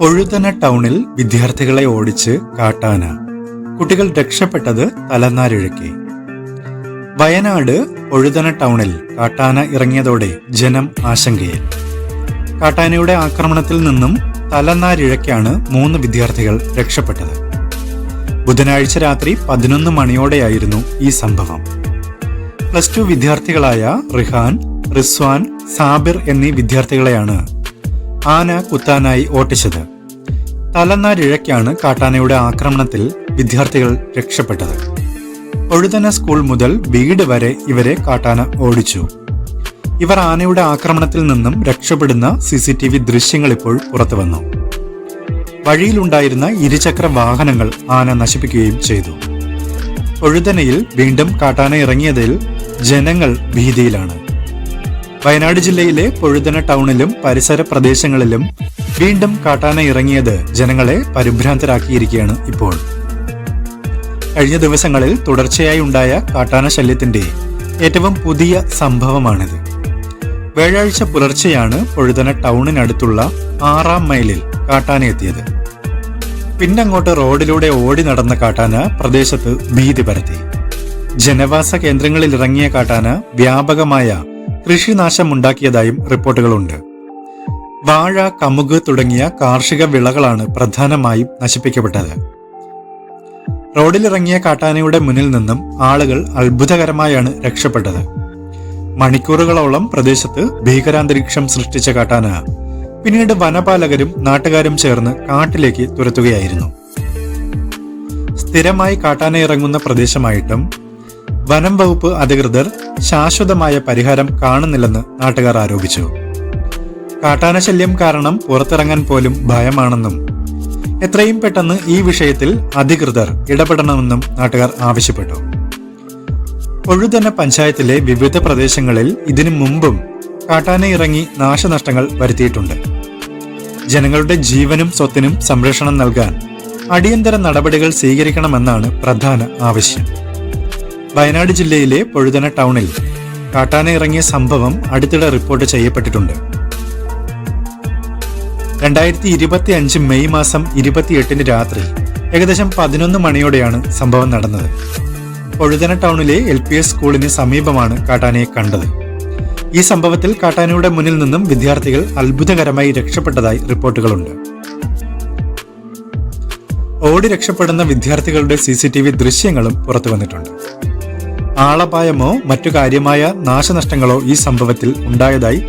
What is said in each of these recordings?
പൊഴുതന ടൗണിൽ വിദ്യാർത്ഥികളെ ഓടിച്ച് കാട്ടാന. കുട്ടികൾ രക്ഷപ്പെട്ടത് തലനാരിഴക്കി. വയനാട് പൊഴുതന ടൗണിൽ കാട്ടാന ഇറങ്ങിയതോടെ ജനം ആശങ്കയിൽ. കാട്ടാനയുടെ ആക്രമണത്തിൽ നിന്നും തലനാരിഴയ്ക്കാണ് മൂന്ന് വിദ്യാർത്ഥികൾ രക്ഷപ്പെട്ടത്. ബുധനാഴ്ച രാത്രി പതിനൊന്ന് മണിയോടെയായിരുന്നു ഈ സംഭവം. പ്ലസ് ടു വിദ്യാർത്ഥികളായ റിഹാൻ റിസ്വാൻ സാബിർ എന്നീ വിദ്യാർത്ഥികളെയാണ് ആന കുത്താനായി ഓട്ടിച്ചത്. തലനാരിഴയ്ക്കാണ് കാട്ടാനയുടെ ആക്രമണത്തിൽ വിദ്യാർത്ഥികൾ രക്ഷപ്പെട്ടത്. ഒഴുതന സ്കൂൾ മുതൽ വീട് വരെ ഇവരെ കാട്ടാന ഓടിച്ചു. ഇവർ ആനയുടെ ആക്രമണത്തിൽ നിന്നും രക്ഷപ്പെടുന്ന സി സി ടി വി ദൃശ്യങ്ങൾ ഇപ്പോൾ പുറത്തുവന്നു വഴിയിലുണ്ടായിരുന്ന ഇരുചക്ര വാഹനങ്ങൾ ആന നശിപ്പിക്കുകയും ചെയ്തു. ഒഴുതനയിൽ വീണ്ടും കാട്ടാന ഇറങ്ങിയതിൽ ജനങ്ങൾ ഭീതിയിലാണ്. വയനാട് ജില്ലയിലെ പൊഴുതന ടൗണിലും പരിസര പ്രദേശങ്ങളിലും വീണ്ടും കാട്ടാന ഇറങ്ങിയത് ജനങ്ങളെ പരിഭ്രാന്തരാക്കിയിരിക്കുകയാണ് ഇപ്പോൾ. കഴിഞ്ഞ ദിവസങ്ങളിൽ തുടർച്ചയായി ഉണ്ടായ കാട്ടാന ശല്യത്തിന്റെ ഏറ്റവും പുതിയ സംഭവമാണിത്. വ്യാഴാഴ്ച പുലർച്ചെയാണ് പൊഴുതന ടൗണിനടുത്തുള്ള ആറാം മൈലിൽ കാട്ടാന എത്തിയത്. പിന്നങ്ങോട്ട് റോഡിലൂടെ ഓടി നടന്ന കാട്ടാന പ്രദേശത്ത് ഭീതി പരത്തി. ജനവാസ കേന്ദ്രങ്ങളിൽ ഇറങ്ങിയ കാട്ടാന വ്യാപകമായ കൃഷിനാശമുണ്ടാക്കിയതായും റിപ്പോർട്ടുകളുണ്ട്. വാഴ കമുക് തുടങ്ങിയ കാർഷിക വിളകളാണ് പ്രധാനമായും നശിപ്പിക്കപ്പെട്ടത്. റോഡിലിറങ്ങിയ കാട്ടാനയുടെ മുന്നിൽ നിന്നും ആളുകൾ അത്ഭുതകരമായാണ് രക്ഷപ്പെട്ടത്. മണിക്കൂറുകളോളം പ്രദേശത്ത് ഭീകരാന്തരീക്ഷം സൃഷ്ടിച്ച കാട്ടാന പിന്നീട് വനപാലകരും നാട്ടുകാരും ചേർന്ന് കാട്ടിലേക്ക് തുരത്തുകയായിരുന്നു. സ്ഥിരമായി കാട്ടാന ഇറങ്ങുന്ന പ്രദേശമായിട്ടും വനം വകുപ്പ് അധികൃതർ ശാശ്വതമായ പരിഹാരം കാണുന്നില്ലെന്ന് നാട്ടുകാർ ആരോപിച്ചു. കാട്ടാനശല്യം കാരണം പുറത്തിറങ്ങാൻ പോലും ഭയമാണെന്നും എത്രയും പെട്ടെന്ന് ഈ വിഷയത്തിൽ അധികൃതർ ഇടപെടണമെന്നും നാട്ടുകാർ ആവശ്യപ്പെട്ടു. ഒഴുതന പഞ്ചായത്തിലെ വിവിധ പ്രദേശങ്ങളിൽ ഇതിനു മുമ്പും കാട്ടാന ഇറങ്ങി നാശനഷ്ടങ്ങൾ വരുത്തിയിട്ടുണ്ട്. ജനങ്ങളുടെ ജീവനും സ്വത്തിനും സംരക്ഷണം നൽകാൻ അടിയന്തര നടപടികൾ സ്വീകരിക്കണമെന്നാണ് പ്രധാന ആവശ്യം. വയനാട് ജില്ലയിലെ പൊഴുതന ടൗണിൽ കാട്ടാന ഇറങ്ങിയ സംഭവം അടുത്തിടെ റിപ്പോർട്ട് ചെയ്യപ്പെട്ടിട്ടുണ്ട്. രണ്ടായിരത്തി ഇരുപത്തി അഞ്ച് മെയ് മാസം ഇരുപത്തിയെട്ടിന് രാത്രി ഏകദേശം പതിനൊന്ന് മണിയോടെയാണ് സംഭവം നടന്നത്. പൊഴുതന ടൗണിലെ എൽ പി എസ് സ്കൂളിന് സമീപമാണ് കാട്ടാനയെ കണ്ടത്. ഈ സംഭവത്തിൽ കാട്ടാനയുടെ മുന്നിൽ നിന്നും വിദ്യാർത്ഥികൾ അത്ഭുതകരമായി രക്ഷപ്പെട്ടതായി റിപ്പോർട്ടുകളുണ്ട്. ഓടി രക്ഷപ്പെടുന്ന വിദ്യാർത്ഥികളുടെ സി സി ടി വി ദൃശ്യങ്ങളും പുറത്തു വന്നിട്ടുണ്ട് ആളപായമോ മറ്റു കാര്യമായ നാശനഷ്ടങ്ങളോ ഈ സംഭവത്തിൽ ഉണ്ടായതായി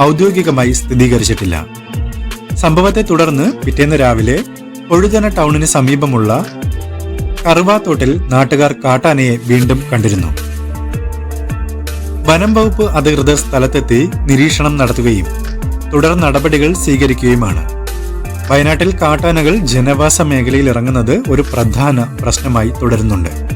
ഔദ്യോഗികമായി സ്ഥിരീകരിച്ചിട്ടില്ല. സംഭവത്തെ തുടർന്ന് പിറ്റേന്ന് രാവിലെ ഒഴുതന ടൗണിന് സമീപമുള്ള കറുവാത്തോട്ടിൽ നാട്ടുകാർ കാട്ടാനയെ വീണ്ടും കണ്ടിരുന്നു. വനം വകുപ്പ് അധികൃതർ സ്ഥലത്തെത്തി നിരീക്ഷണം നടത്തുകയും തുടർ നടപടികൾ സ്വീകരിക്കുകയുമാണ്. വയനാട്ടിൽ കാട്ടാനകൾ ജനവാസ മേഖലയിൽ ഇറങ്ങുന്നത് ഒരു പ്രധാന പ്രശ്നമായി തുടരുന്നുണ്ട്.